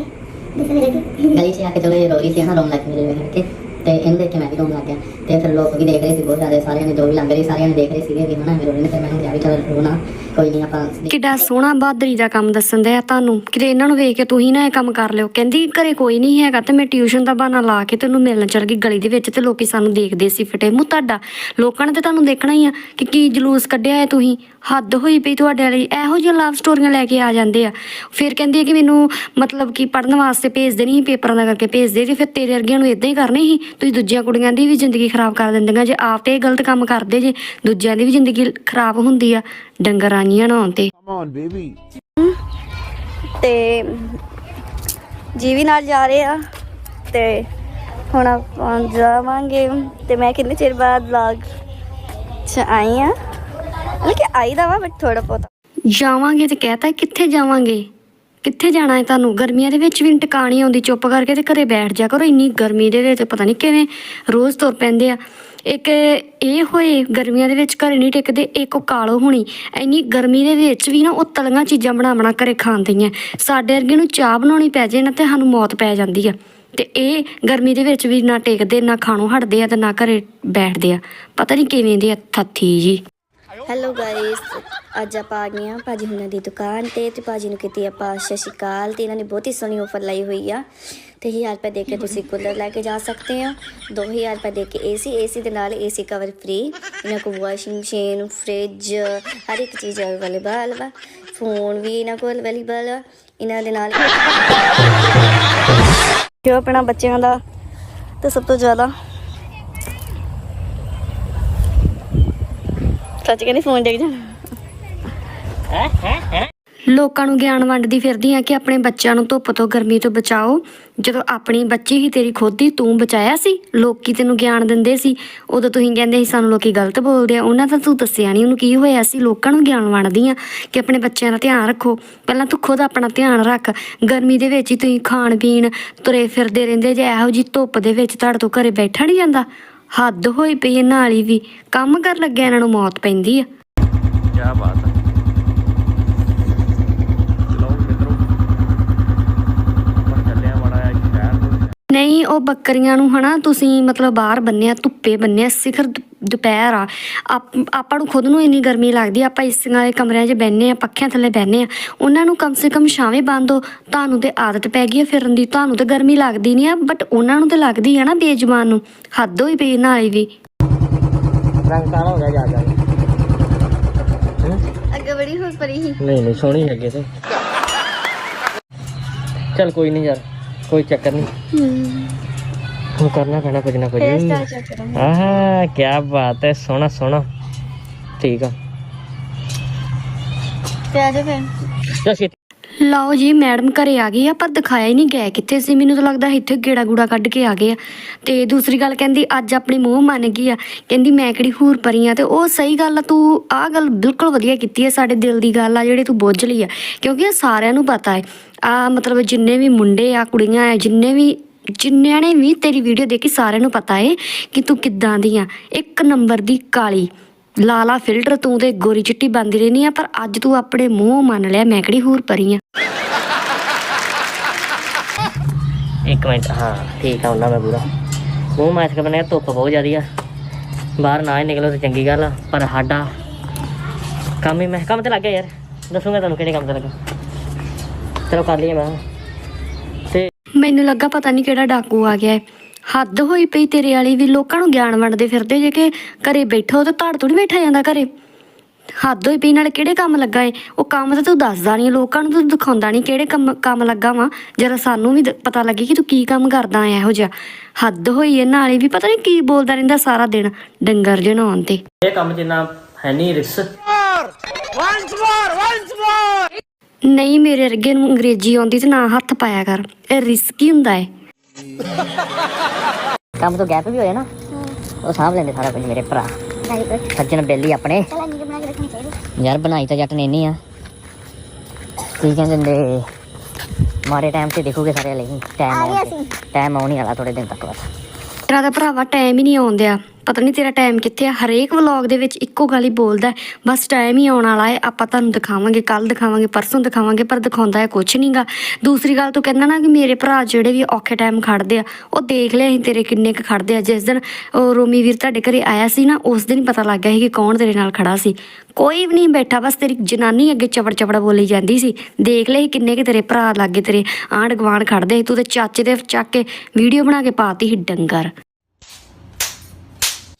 ਦੱਸਣ ਲੱਗੀ ਗਲੀ 'ਚ ਆ ਕੇ ਚਲੋ ਇਹ ਰੋ ਰਹੀ ਸੀ ਨਾ ਰੋਣ ਲੱਗ ਮੇਰੇ ਵੇਖ ਕੇ ਤੇ ਇਹਨੂੰ ਦੇਖ ਕੇ ਮੈਂ ਵੀ ਰੋਣ ਲੱਗ ਗਿਆ ਤੇ ਫਿਰ ਲੋਕ ਵੀ ਦੇਖ ਰਹੇ ਸੀ ਬਹੁਤ ਜ਼ਿਆਦਾ ਸਾਰਿਆਂ ਨੇ ਜੋ ਵੀ ਲੰਘ ਰਹੇ ਸਾਰਿਆਂ ਨੇ ਦੇਖ ਰਹੇ ਸੀਗੇ ਵੀ ਹਨਾ ਮੇਰੇ ਰੋਣੇ ਤੇ ਮੈਨੂੰ ਕਿਹਾ ਵੀ ਚਲ ਰੋਣਾ ਕੋਈ ਨਹੀਂ ਆਪਾਂ ਕਿੱਡਾ ਸੋਹਣਾ ਬਹਾਦਰੀ ਦਾ ਕੰਮ ਦੱਸਣ ਦੇ ਆ ਤੁਹਾਨੂੰ। ਕਿਤੇ ਇਹਨਾਂ ਨੂੰ ਵੇਖ ਕੇ ਤੁਸੀਂ ਨਾ ਇਹ ਕੰਮ ਕਰ ਲਿਓ। ਕਹਿੰਦੀ ਘਰੇ ਕੋਈ ਨਹੀਂ ਹੈਗਾ ਤੇ ਮੈਂ ਟਿਊਸ਼ਨ ਦਾ ਬਹਾਨਾ ਲਾ ਕੇ ਤੈਨੂੰ ਮਿਲਣ ਚਲ ਗਈ ਗਲੀ ਦੇ ਵਿੱਚ ਤੇ ਲੋਕੀ ਸਾਨੂੰ ਦੇਖਦੇ ਸੀ ਫਟੇ ਮੂੰਹ ਤੁਹਾਡਾ। ਲੋਕਾਂ ਨੇ ਤੇ ਤੁਹਾਨੂੰ ਦੇਖਣਾ ਹੀ ਆ ਕਿ ਕੀ ਜਲੂਸ ਕੱਢਿਆ ਹੈ ਤੁਸੀਂ। ਹੱਦ ਹੋਈ ਪਈ ਤੁਹਾਡੇ ਵਾਲੀ। ਇਹੋ ਜਿਹੀਆਂ ਲਵ ਸਟੋਰੀਆਂ ਲੈ ਕੇ ਆ ਜਾਂਦੇ ਆ। ਫਿਰ ਕਹਿੰਦੀ ਆ ਕਿ ਮੈਨੂੰ ਮਤਲਬ ਕਿ ਪੜਨ ਵਾਸਤੇ ਭੇਜਦੇ ਨਹੀਂ ਸੀ, ਪੇਪਰਾਂ ਦਾ ਕਰਕੇ ਭੇਜਦੇ ਤੇ ਫਿਰ ਤੇਰੇ ਵਰਗਿਆਂ ਨੂੰ ਇਦਾਂ ਹੀ ਕਰਨੇ ਸੀ। ਤੁਸੀਂ ਦੂਜੀਆਂ ਕੁੜੀਆਂ ਦੀ ਵੀ ਜ਼ਿੰਦਗੀ ਖਰਾਬ ਕਰ ਦਿੰਦੀਆਂ ਜੇ ਆਪ ਤੇ ਇਹ ਗਲਤ ਕੰਮ ਕਰਦੇ ਜੇ ਦੂਜਿਆਂ ਦੀ ਵੀ ਜ਼ਿੰਦਗੀ ਖਰਾਬ ਹੁੰਦੀ ਆ ਡੰਗਰ ਆਈਆਂ ਨਾ ਹੋਣ ਤੇ। Come on, baby. ਤੇ ਜੀ ਵੀ ਨਾਲ ਜਾ ਰਹੇ ਆ ਤੇ ਹੁਣ ਆਪਾਂ ਜਾਵਾਂਗੇ ਤੇ ਮੈਂ ਕਿੰਨੇ ਚਿਰ ਬਾਅਦ ਵਲੌਗ ਚ ਆਈ ਆ? ਕਿ ਆਈ ਦਾ ਵਾ ਬਟ ਥੋੜਾ ਬਹੁਤ। ਜਾਵਾਂਗੇ ਤੇ ਕਹਤਾ ਕਿੱਥੇ ਜਾਵਾਂਗੇ? ਕਿੱਥੇ ਜਾਣਾ ਹੈ ਤੁਹਾਨੂੰ? ਗਰਮੀਆਂ ਦੇ ਵਿੱਚ ਵੀ ਟਿਕਾਣੀ ਆਉਂਦੀ, ਚੁੱਪ ਕਰਕੇ ਤੇ ਘਰੇ ਬੈਠ ਜਾ ਕਰੋ। ਇੰਨੀ ਗਰਮੀ ਦੇ ਵਿੱਚ ਪਤਾ ਨਹੀਂ ਕਿਵੇਂ ਰੋਜ਼ ਤੁਰ ਪੈਂਦੇ ਆ। ਇੱਕ ਇਹ ਹੋਏ, ਗਰਮੀਆਂ ਦੇ ਵਿੱਚ ਘਰੇ ਨਹੀਂ ਟਿਕਦੇ, ਇੱਕ ਉਹ ਕਾਲੋ ਹੋਣੀ। ਇੰਨੀ ਗਰਮੀ ਦੇ ਵਿੱਚ ਵੀ ਨਾ ਉਹ ਤਲੀਆਂ ਚੀਜ਼ਾਂ ਬਣਾ ਬਣਾ ਘਰੇ ਖਾਂਦੀਆਂ ਸਾਡੇ ਵਰਗੇ ਨੂੰ ਚਾਹ ਬਣਾਉਣੀ ਪੈ ਜੇ ਨਾ ਤੇ ਸਾਨੂੰ ਮੌਤ ਪੈ ਜਾਂਦੀ ਆ। ਤੇ ਇਹ ਗਰਮੀ ਦੇ ਵਿੱਚ ਵੀ ਨਾ ਟਿਕਦੇ, ਨਾ ਖਾਣੋਂ ਹਟਦੇ ਆ ਤੇ ਨਾ ਘਰੇ ਬੈਠਦੇ ਆ। ਪਤਾ ਨਹੀਂ ਕਿਵੇਂ ਦੇ ਆ, ਥੱਥੀ ਜੀ। ਹੈਲੋ ਗਾਇਸ ਅੱਜ ਆਪਾਂ ਆ ਗਏ ਹਾਂ ਭਾਜੀ ਹੁਣਾਂ ਦੀ ਦੁਕਾਨ ਤੇ ਤੇ ਭਾਜੀ ਨੂੰ ਕੀਤੀ ਆਪਾਂ ਸਤਿ ਸ਼੍ਰੀ ਅਕਾਲ ਤੇ ਇਹਨਾਂ ਨੇ ਬਹੁਤ ਹੀ ਸੋਹਣੀ ਆਫਰ ਲਾਈ ਹੋਈ ਆ। ਤੇ 1000 ਰੁਪਏ ਦੇ ਕੇ ਤੁਸੀਂ ਕੂਲਰ ਲੈ ਕੇ ਜਾ ਸਕਦੇ ਆ 2000 ਰੁਪਏ ਦੇ ਕੇ ਏਸੀ ਏਸੀ ਦੇ ਨਾਲ ਏਸੀ ਕਵਰ ਫ੍ਰੀ ਇਹਨਾਂ ਕੋਲ ਵਾਸ਼ਿੰਗ ਮਸ਼ੀਨ ਫ੍ਰਿਜ ਹਰ ਇੱਕ ਚੀਜ਼ ਅਵੇਲੇਬਲ ਵਾ। ਫੋਨ ਵੀ ਇਹਨਾਂ ਕੋਲ ਅਵੇਲੇਬਲ ਆ। ਇਹਨਾਂ ਦੇ ਨਾਲ ਜੋ ਆਪਣਾ ਬੱਚਿਆਂ ਦਾ ਤੇ ਸਭ ਤੋਂ ਜ਼ਿਆਦਾ ਸੱਚ ਕਹਿੰਦੀ ਫੋਨ ਡਿੱਗ ਜਾਣਾ। ਲੋਕਾਂ ਨੂੰ ਗਿਆਨ ਵੰਡਦੀ ਫਿਰਦੀ ਆ ਕਿ ਆਪਣੇ ਬੱਚਿਆਂ ਨੂੰ ਧੁੱਪ ਤੋਂ ਗਰਮੀ ਤੋਂ ਬਚਾਓ। ਜਦੋਂ ਆਪਣੀ ਬੱਚੀ ਹੀ ਤੇਰੀ ਖੁਦ ਹੀ ਤੂੰ ਬਚਾਇਆ ਸੀ, ਲੋਕੀ ਤੈਨੂੰ ਗਿਆਨ ਦਿੰਦੇ ਸੀ। ਉਦੋਂ ਤੁਸੀਂ ਕਹਿੰਦੇ ਸੀ, ਸਾਨੂੰ ਲੋਕੀ ਗਲਤ ਬੋਲਦੇ ਆ। ਉਹਨਾਂ ਦਾ ਤੂੰ ਦੱਸਿਆ ਨਹੀਂ ਉਹਨੂੰ ਕੀ ਹੋਇਆ ਸੀ? ਲੋਕਾਂ ਨੂੰ ਗਿਆਨ ਵੰਡਦੀ ਆ ਕਿ ਆਪਣੇ ਬੱਚਿਆਂ ਦਾ ਧਿਆਨ ਰੱਖੋ। ਪਹਿਲਾਂ ਤੂੰ ਖੁਦ ਆਪਣਾ ਧਿਆਨ ਰੱਖ। ਗਰਮੀ ਦੇ ਵਿੱਚ ਹੀ ਤੁਸੀਂ ਖਾਣ ਪੀਣ ਤੁਰੇ ਫਿਰਦੇ ਰਹਿੰਦੇ ਜੇ। ਇਹੋ ਜੀ ਧੁੱਪ ਦੇ ਵਿੱਚ ਤੁਹਾਡੇ ਤੋਂ ਘਰੇ ਬੈਠਾ ਨਹੀਂ ਜਾਂਦਾ। ਹੱਦ ਹੋਈ ਪਈ ਇਹਨਾਂ ਵਾਲੀ ਵੀ। ਕੰਮ ਕਰ ਲੱਗਿਆ ਇਹਨਾਂ ਨੂੰ ਮੌਤ ਪੈਂਦੀ ਆ। ਕਿਆ ਬਾਤ ਹੈ ਨਹੀਂ ਉਹ ਬੱਕਰੀਆਂ ਨੂੰ ਹਨਾ ਤੁਸੀਂ ਮਤਲਬ ਬਾਹਰ ਬੰਨਿਆ ਧੁੱਪੇ ਬੰਨਿਆ ਸਿਖਰ ਦੁਪਹਿਰ ਆ। ਆਪ- ਨੂੰ ਖੁਦ ਨੂੰ ਇੰਨੀ ਗਰਮੀ ਲੱਗਦੀ ਆ, ਆਪਾਂ ਏਸੀਆਂ ਵਾਲੇ ਕਮਰਿਆਂ 'ਚ ਬੈੰਨੇ ਆ ਪੱਖਿਆਂ ਥੱਲੇ ਬੈੰਨੇ ਆ। ਉਹਨਾਂ ਨੂੰ ਕਮ ਸੇ ਕਮ ਛਾਵੇਂ ਬੰਦੋ ਤੁਹਾਨੂੰ ਤੇ ਆਦਤ ਪੈ ਗਈ ਆ ਫਿਰਨ ਦੀ। ਤੁਹਾਨੂੰ ਤੇ ਗਰਮੀ ਲੱਗਦੀ ਨਹੀਂ ਆ ਬਟ ਉਹਨਾਂ ਨੂੰ ਤੇ ਲੱਗਦੀ ਆ ਨਾ ਬੇਜਮਾਨ ਨੂੰ। ਹੱਦ ਹੋਈ ਪਈ ਵਾਲੀ ਵੀ। ਰੰਗ ਕਾਲਾ ਹੋ ਗਿਆ ਜਾ ਜਾ ਅੱਗੇ ਬੜੀ ਹੋ ਪਰੀ ਸੀ। ਨਹੀਂ ਨਹੀਂ ਸੋਹਣੀ ਲੱਗੇ ਤੇ। ਚਲ ਕੋਈ ਨਹੀਂ ਯਾਰ ਕੋਈ ਚੱਕਰ ਨਹੀਂ। ਹੁਣ ਕਰਨਾ ਪੈਣਾ ਕੁਝ ਨਾ ਕੁਝ। ਆਹ ਕੀ ਬਾਤ ਹੈ ਸੋਹਣਾ ਸੋਹਣਾ। ਠੀਕ ਆ। ਤੇ ਆ ਜਾ ਫਿਰ ਚਲ ਛੇਤੀ। ਲਓ ਜੀ ਮੈਡਮ ਘਰੇ ਆ ਗਈ ਆ ਪਰ ਦਿਖਾਇਆ ਹੀ ਨਹੀਂ ਗਿਆ ਕਿੱਥੇ ਸੀ। ਮੈਨੂੰ ਤਾਂ ਲੱਗਦਾ ਇੱਥੇ ਗੇੜਾ ਗੂੜਾ ਕੱਢ ਕੇ ਆ ਗਏ ਆ। ਤੇ ਦੂਸਰੀ ਗੱਲ ਕਹਿੰਦੀ ਅੱਜ ਆਪਣੀ ਮੂੰਹ ਮੰਨ ਗਈ ਆ। ਕਹਿੰਦੀ ਮੈਂ ਕਿਹੜੀ ਹੂਰ ਪਰੀ ਆ। ਤੇ ਉਹ ਸਹੀ ਗੱਲ ਆ ਤੂੰ ਆਹ ਗੱਲ ਬਿਲਕੁਲ ਵਧੀਆ ਕੀਤੀ ਹੈ ਸਾਡੇ ਦਿਲ ਦੀ ਗੱਲ ਆ ਜਿਹੜੀ ਤੂੰ ਬੁੱਝ ਲਈ ਆ। ਕਿਉਂਕਿ ਇਹ ਸਾਰਿਆਂ ਨੂੰ ਪਤਾ ਹੈ। ਆ ਮਤਲਬ ਜਿੰਨੇ ਵੀ ਮੁੰਡੇ ਆ ਕੁੜੀਆਂ ਆ ਜਿੰਨੇ ਵੀ ਜਿੰਨਿਆਂ ਨੇ ਵੀ ਤੇਰੀ ਵੀਡੀਓ ਦੇਖੀ, ਸਾਰਿਆਂ ਨੂੰ ਪਤਾ ਏ ਕਿ ਤੂੰ ਕਿੱਦਾਂ ਦੀ ਆ। ਇੱਕ ਨੰਬਰ ਦੀ ਕਾਲੀ। ਲਾਲਾ ਫਿਲਟਰ ਤੂੰ ਤੇ ਗੋਰੀ ਚਿੱਟੀ ਬੰਦੀ ਰਹਿਨੀ ਆ, ਪਰ ਅੱਜ ਤੂੰ ਆਪਣੇ ਮੂੰਹ ਮੰਨ ਲਿਆ, ਮੈਂ ਕਿਹੜੀ ਹੂਰ ਪਰੀ ਆ। ਇੱਕ ਮਿੰਟ, ਹਾਂ, ਠੀਕ ਆ, ਉਹਨਾਂ ਮੈਂ ਪੂਰਾ। ਮੂੰਹ ਮਾਸ ਕੇ ਬਣਿਆ ਧੁੱਪ ਬਹੁਤ ਜ਼ਿਆਦੀ ਆ। ਬਾਹਰ ਨਾ ਹੀ ਨਿਕਲੋ ਤੇ ਚੰਗੀ ਗੱਲ ਆ, ਪਰ ਸਾਡਾ ਕੰਮ ਹੀ ਮੈਂ ਕੰਮ ਤੇ ਲੱਗ ਗਿਆ ਯਾਰ। ਦੱਸੂਗਾ ਤੁਹਾਨੂੰ ਕਿਹੜੇ ਕੰਮ ਤੇ ਲੱਗਾ। ਚਲੋ ਕਰ ਲਈਏ ਮੈਂ। ਮੈਨੂੰ ਲੱਗਾ ਪਤਾ ਨਹੀਂ ਕਿਹੜਾ ਡਾਕੂ ਆ ਗਿਆ ਹੈ। ਹੱਦ ਹੋਈ ਪਈ ਤੇਰੇ ਵਾਲੀ ਵੀ ਲੋਕਾਂ ਨੂੰ ਗਿਆਨ ਵੰਡਦੇ ਫਿਰਦੇ ਜੇ ਕਿ ਘਰੇ ਬੈਠੋ ਤੇ ਧੜ ਤੋਂ ਨਹੀਂ ਬੈਠਾ ਜਾਂਦਾ ਘਰੇ। ਹੱਦ ਹੋਈ ਪਈ ਨਾਲ ਕਿਹੜੇ ਕੰਮ ਲੱਗਾ ਏ? ਉਹ ਕੰਮ ਤਾਂ ਤੂੰ ਦੱਸਦਾ ਨਹੀਂ ਲੋਕਾਂ ਨੂੰ ਤੂੰ ਦਿਖਾਉਂਦਾ ਨਹੀਂ ਕਿਹੜੇ ਕੰਮ ਕੰਮ ਲੱਗਾ ਵਾ। ਜਰਾ ਸਾਨੂੰ ਵੀ ਦ- ਪਤਾ ਲੱਗੇ ਕਿ ਤੂੰ ਕੀ ਕੰਮ ਕਰਦਾ ਏ ਇਹੋ ਜਿਹਾ। ਹੱਦ ਹੋਈ ਇਹ ਨਾਲੇ ਵੀ ਪਤਾ ਨਹੀਂ ਕੀ ਬੋਲਦਾ ਰਹਿੰਦਾ ਸਾਰਾ ਦਿਨ ਡੰਗਰ ਜਣਾਉਣ ਤੇ। ਇਹ ਕੰਮ ਜਿੰਨਾ ਹੈ ਨਹੀਂ ਰਿਸ। ਨਹੀਂ ਮੇਰੇ ਅਰਗੇ ਨੂੰ ਅੰਗਰੇਜ਼ੀ ਆਉਂਦੀ ਤੇ ਨਾ ਹੱਥ ਪਾਇਆ ਕਰ। ਇਹ ਰਿਸਕੀ ਹੁੰਦਾ ਏ। ਕੰਮ ਤੋਂ ਗੈਪ ਵੀ ਹੋਇਆ ਨਾ ਉਹ ਸਾਂਭ ਲੈਂਦੇ ਸਾਰਾ ਕੁਝ ਮੇਰੇ ਭਰਾ। ਸੱਜਣ ਬੇਲੀ ਆਪਣੇ। ਚਲ ਅੰਨੀ ਬਣਾ ਕੇ ਰੱਖਣੀ ਚਾਹੀਦੀ। ਯਾਰ ਬਣਾਈ ਤਾਂ ਜੱਟ ਨੇ ਇੰਨੀ ਆ। ਕੀ ਕਹਿੰਦੇ ਨੇ ਮਾਰੇ ਟਾਈਮ ਤੇ ਦੇਖੋਗੇ ਸਾਰੇ ਲਈ ਟਾਈਮ ਆ ਗਿਆ ਆਉਣ ਟਾਈਮ ਵਾਲਾ ਥੋੜੇ ਦਿਨ ਤੱਕ ਬਸ। ਤੇਰਾ ਤਾਂ ਭਰਾਵਾ ਟਾਈਮ ਹੀ ਨਹੀਂ ਆਉਂਦਿਆ ਪਤਾ ਨਹੀਂ ਤੇਰਾ ਟਾਈਮ ਕਿੱਥੇ ਆ। ਹਰੇਕ ਵਲੌਗ ਦੇ ਵਿੱਚ ਇੱਕੋ ਗੱਲ ਹੀ ਬੋਲਦਾ ਬਸ ਟਾਈਮ ਹੀ ਆਉਣ ਵਾਲਾ ਹੈ। ਆਪਾਂ ਤੁਹਾਨੂੰ ਦਿਖਾਵਾਂਗੇ ਕੱਲ ਦਿਖਾਵਾਂਗੇ, ਪਰਸੋਂ ਦਿਖਾਵਾਂਗੇ, ਪਰ ਦਿਖਾਉਂਦਾ ਹੈ ਕੁਝ ਨਹੀਂਗਾ ਦੂਸਰੀ ਗੱਲ ਤੂੰ ਕਹਿੰਦਾ ਨਾ ਕਿ ਮੇਰੇ ਭਰਾ ਜਿਹੜੇ ਵੀ ਔਖੇ ਟਾਈਮ ਖੜਦੇ ਆ, ਉਹ ਦੇਖ ਲਿਆ ਅਸੀਂ ਤੇਰੇ ਕਿੰਨੇ ਕੁ ਖੜਦੇ ਆ। ਜਿਸ ਦਿਨ ਉਹ ਰੋਮੀ ਵੀਰ ਤੁਹਾਡੇ ਘਰੇ ਆਇਆ ਸੀ ਨਾ, ਉਸ ਦਿਨ ਹੀ ਪਤਾ ਲੱਗ ਗਿਆ ਸੀ ਕਿ ਕੌਣ ਤੇਰੇ ਨਾਲ ਖੜਾ ਸੀ। ਕੋਈ ਵੀ ਨਹੀਂ ਬੈਠਾ, ਬਸ ਤੇਰੀ ਜਨਾਨੀ ਅੱਗੇ ਚਵੜ ਚਵੜ ਬੋਲੀ ਜਾਂਦੀ ਸੀ। ਦੇਖ ਲੈ ਸੀ ਕਿੰਨੇ ਕਿ ਤੇਰੇ ਭਰਾ ਲੱਗੇ ਤੇਰੇ ਆਂਢ ਗੁਆਂਢ ਖੜਦੇ ਸੀ। ਤੂੰ ਤੇ ਚਾਚੇ ਦੇ ਚੱਕ ਕੇ ਵੀਡੀਓ ਬਣਾ ਕੇ ਪਾਤੀ ਸੀ ਡੰਗਰ।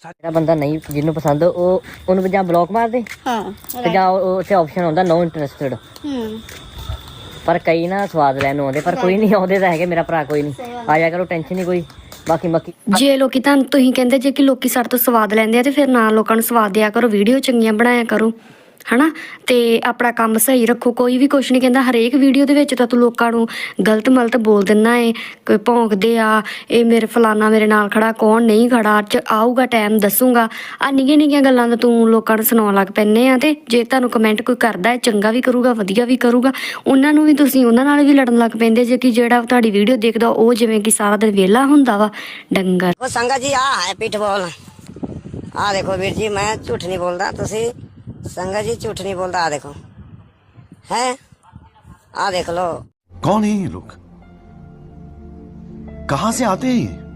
ਜਿਹੜਾ ਬੰਦਾ ਨਹੀਂ ਜਿਹਨੂੰ ਪਸੰਦ ਉਹ ਉਹਨੂੰ ਜਾਂ ਬਲੌਕ ਮਾਰ ਦੇ ਹਾਂ ਤੇ ਜਾਂ ਉਹ- ਉੱਥੇ ਆਪਸ਼ਨ ਆਉਂਦਾ ਨੋ ਇੰਟਰਸਟਿਡ ਹੂੰ। ਪਰ ਕਈ ਨਾ ਸਵਾਦ ਲੈਣ ਨੂੰ ਆਉਂਦੇ ਪਰ ਕੋਈ ਨਹੀਂ ਆਉਂਦੇ ਤਾਂ ਹੈਗੇ ਮੇਰਾ ਭਰਾ ਕੋਈ ਨਹੀਂ। ਆ। ਜਾ ਕਰੋ ਟੈਨਸ਼ਨ ਨਹੀਂ ਕੋਈ। ਬਾਕੀ ਬਾਕੀ। ਜੇ ਲੋਕੀ ਤੁਹਾਨੂੰ ਤੁਸੀਂ ਕਹਿੰਦੇ ਜੇ ਕਿ ਲੋਕੀ ਸਾਡੇ ਤੋਂ ਸਵਾਦ ਲੈਂਦੇ ਆ ਤੇ ਫਿਰ ਨਾ ਲੋਕਾਂ ਨੂੰ ਸਵਾਦ ਦਿਆ ਕਰੋ ਵੀਡੀਓ ਚੰਗੀਆਂ ਬਣਾਇਆ ਕਰੋ। ਹਨਾ? ਤੇ ਆਪਣਾ ਕੰਮ ਸਹੀ ਰੱਖੋ, ਕੋਈ ਵੀ ਕੁਛ ਨਹੀਂ ਕਹਿੰਦਾ, ਹਰੇਕ ਵੀਡੀਓ ਦੇ ਵਿੱਚ ਤਾਂ ਤੂੰ ਲੋਕਾਂ ਨੂੰ ਗਲਤ ਮਲਤ ਬੋਲ ਦਿੰਦਾ ਏ, ਕੋਈ ਭੌਂਕਦੇ ਆ, ਇਹ ਮੇਰੇ ਫਲਾਨਾ ਮੇਰੇ ਨਾਲ ਖੜਾ, ਕੌਣ ਨਹੀਂ ਖੜਾ ਚ ਆਊਗਾ ਟਾਈਮ ਦੱਸੂਗਾ। ਆ ਨਿੱਕੀਆਂ ਨਿੱਕੀਆਂ ਗੱਲਾਂ ਦਾ ਤੂੰ ਲੋਕਾਂ ਨੂੰ ਸੁਣਾਉਣ ਲੱਗ ਪੈਂਦੇ ਆ ਤੇ ਜੇ ਤੁਹਾਨੂੰ ਕਮੈਂਟ ਕੋਈ ਕਰਦਾ ਹੈ ਚੰਗਾ ਵੀ ਕਰੂਗਾ, ਵਧੀਆ ਵੀ ਕਰੂਗਾ, ਉਹਨਾਂ ਨੂੰ ਵੀ ਤੁਸੀਂ ਉਹਨਾਂ ਨਾਲ ਵੀ ਲੜਨ ਲੱਗ ਪੈਂਦੇ ਜੇ ਕਿ ਜਿਹੜਾ ਤੁਹਾਡੀ ਵੀਡੀਓ ਦੇਖਦਾ, ਉਹ ਜਿਵੇਂ ਕਿ ਸਾਰਾ ਦਿਨ ਵਿਹਲਾ ਹੁੰਦਾ ਵਾ, ਡੰਗਰ। ਉਹ ਸੰਗਤ ਜੀ ਆ ਹੈ ਪਿੱਠਬੋਲ ਆ ਦੇਖੋ ਵੀਰ ਜੀ, ਮੈਂ ਝੂਠ ਨਹੀਂ ਬੋਲਦਾ, ਤੁਸੀਂ संगत जी झूठ नहीं बोलता आ देखो है आ देख लो कौन है ये लोग कहां से आते हैं ये